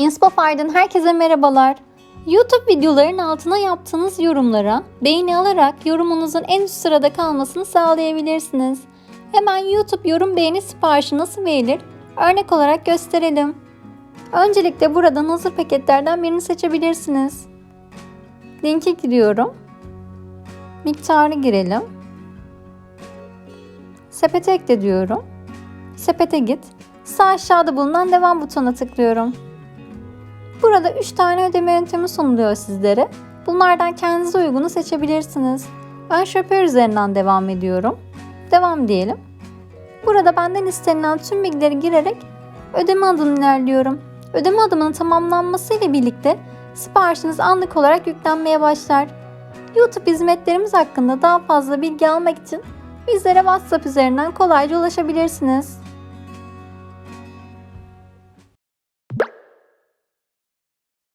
Inspofy'dan herkese merhabalar. YouTube videoların altına yaptığınız yorumlara beğeni alarak yorumunuzun en üst sırada kalmasını sağlayabilirsiniz. Hemen YouTube yorum beğeni siparişi nasıl verilir örnek olarak gösterelim. Öncelikle buradan hazır paketlerden birini seçebilirsiniz. Linke giriyorum. Miktarı girelim. Sepete ekle diyorum. Sepete git. Sağ aşağıda bulunan devam butonuna tıklıyorum. Burada 3 tane ödeme yöntemi sunuluyor sizlere. Bunlardan kendinize uygunu seçebilirsiniz. Ben Shopper üzerinden devam ediyorum. Devam diyelim. Burada benden istenilen tüm bilgileri girerek ödeme adımını ilerliyorum. Ödeme adımının tamamlanması ile birlikte siparişiniz anlık olarak yüklenmeye başlar. YouTube hizmetlerimiz hakkında daha fazla bilgi almak için bizlere WhatsApp üzerinden kolayca ulaşabilirsiniz.